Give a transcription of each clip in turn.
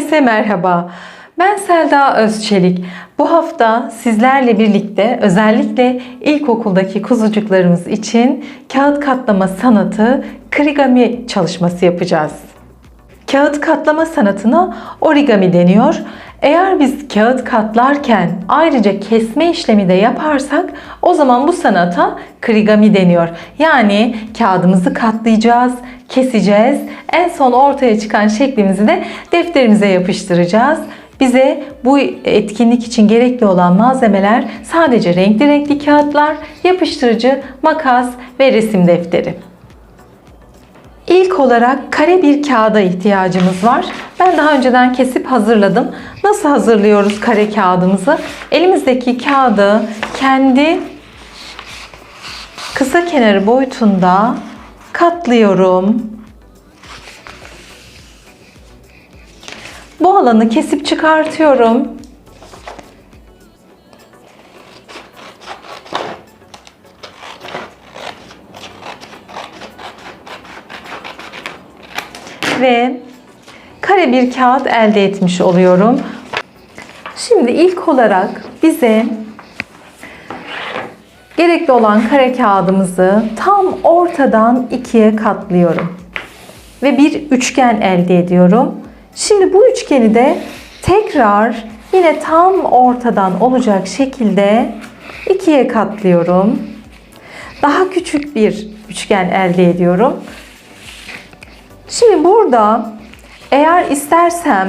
Herkese merhaba. Ben Selda Özçelik. Bu hafta sizlerle birlikte özellikle ilkokuldaki kuzucuklarımız için kağıt katlama sanatı krigami çalışması yapacağız. Kağıt katlama sanatına origami deniyor. Eğer biz kağıt katlarken ayrıca kesme işlemi de yaparsak o zaman bu sanata krigami deniyor. Yani kağıdımızı katlayacağız, keseceğiz. En son ortaya çıkan şeklimizi de defterimize yapıştıracağız. Bize bu etkinlik için gerekli olan malzemeler sadece renkli renkli kağıtlar, yapıştırıcı, makas ve resim defteri. İlk olarak kare bir kağıda ihtiyacımız var. Ben daha önceden kesip hazırladım. Nasıl hazırlıyoruz kare kağıdımızı? Elimizdeki kağıdı kendi kısa kenarı boyutunda katlıyorum. Bu alanı kesip çıkartıyorum. ve kare bir kağıt elde etmiş oluyorum. Şimdi ilk olarak bize gerekli olan kare kağıdımızı tam ortadan ikiye katlıyorum. Ve bir üçgen elde ediyorum. Şimdi bu üçgeni de tekrar yine tam ortadan olacak şekilde ikiye katlıyorum. Daha küçük bir üçgen elde ediyorum. Şimdi burada eğer istersem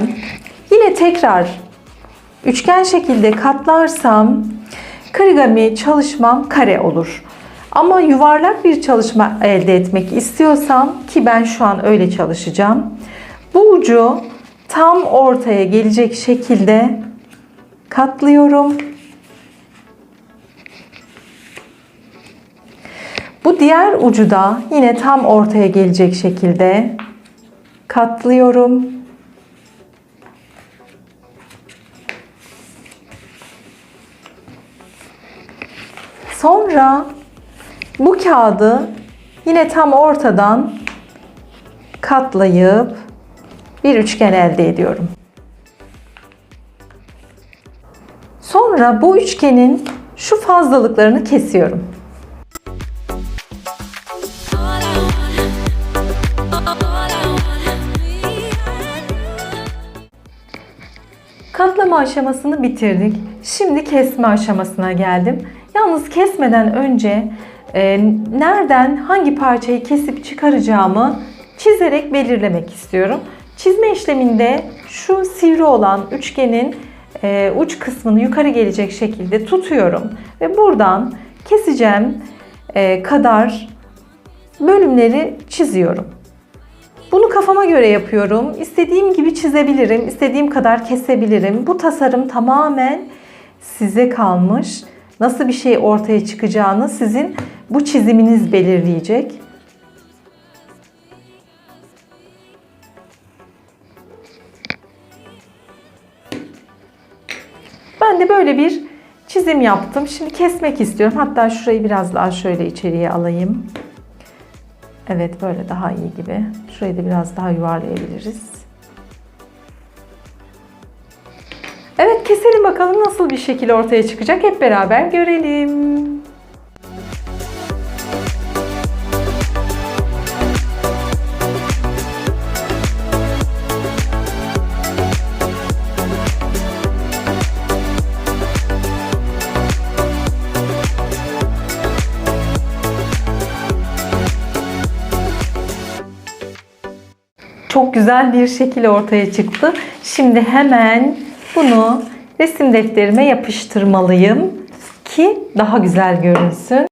yine tekrar üçgen şekilde katlarsam krigami çalışmam kare olur. Ama yuvarlak bir çalışma elde etmek istiyorsam ki ben şu an öyle çalışacağım. Bu ucu tam ortaya gelecek şekilde katlıyorum. Bu diğer ucu da yine tam ortaya gelecek şekilde katlıyorum. Sonra bu kağıdı yine tam ortadan katlayıp bir üçgen elde ediyorum. Sonra bu üçgenin şu fazlalıklarını kesiyorum. Katlama aşamasını bitirdik. Şimdi kesme aşamasına geldim. Yalnız kesmeden önce e, nereden hangi parçayı kesip çıkaracağımı çizerek belirlemek istiyorum. Çizme işleminde şu sivri olan üçgenin e, uç kısmını yukarı gelecek şekilde tutuyorum ve buradan keseceğim e, kadar bölümleri çiziyorum. Bunu kafama göre yapıyorum. İstediğim gibi çizebilirim, istediğim kadar kesebilirim. Bu tasarım tamamen size kalmış. Nasıl bir şey ortaya çıkacağını sizin bu çiziminiz belirleyecek. Ben de böyle bir çizim yaptım. Şimdi kesmek istiyorum. Hatta şurayı biraz daha şöyle içeriye alayım. Evet böyle daha iyi gibi. Şurayı da biraz daha yuvarlayabiliriz. Keselim bakalım nasıl bir şekil ortaya çıkacak. Hep beraber görelim. Çok güzel bir şekil ortaya çıktı. Şimdi hemen bunu resim defterime yapıştırmalıyım ki daha güzel görünsün.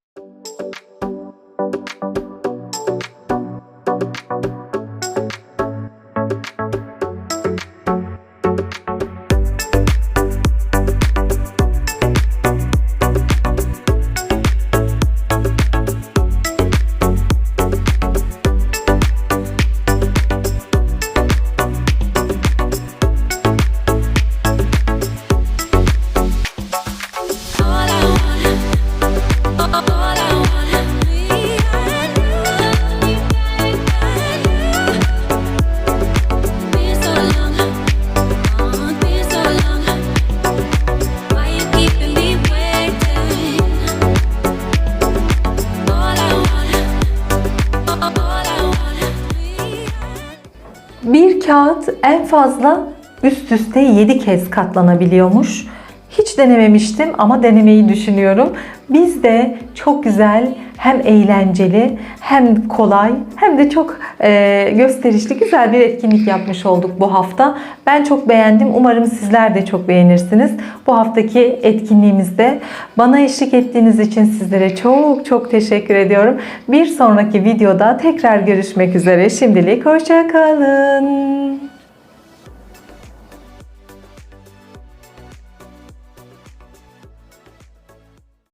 Kağıt en fazla üst üste 7 kez katlanabiliyormuş. Hiç denememiştim ama denemeyi düşünüyorum. Biz de çok güzel, hem eğlenceli, hem kolay, hem de çok e, gösterişli güzel bir etkinlik yapmış olduk bu hafta. Ben çok beğendim. Umarım sizler de çok beğenirsiniz. Bu haftaki etkinliğimizde bana eşlik ettiğiniz için sizlere çok çok teşekkür ediyorum. Bir sonraki videoda tekrar görüşmek üzere. Şimdilik hoşça kalın.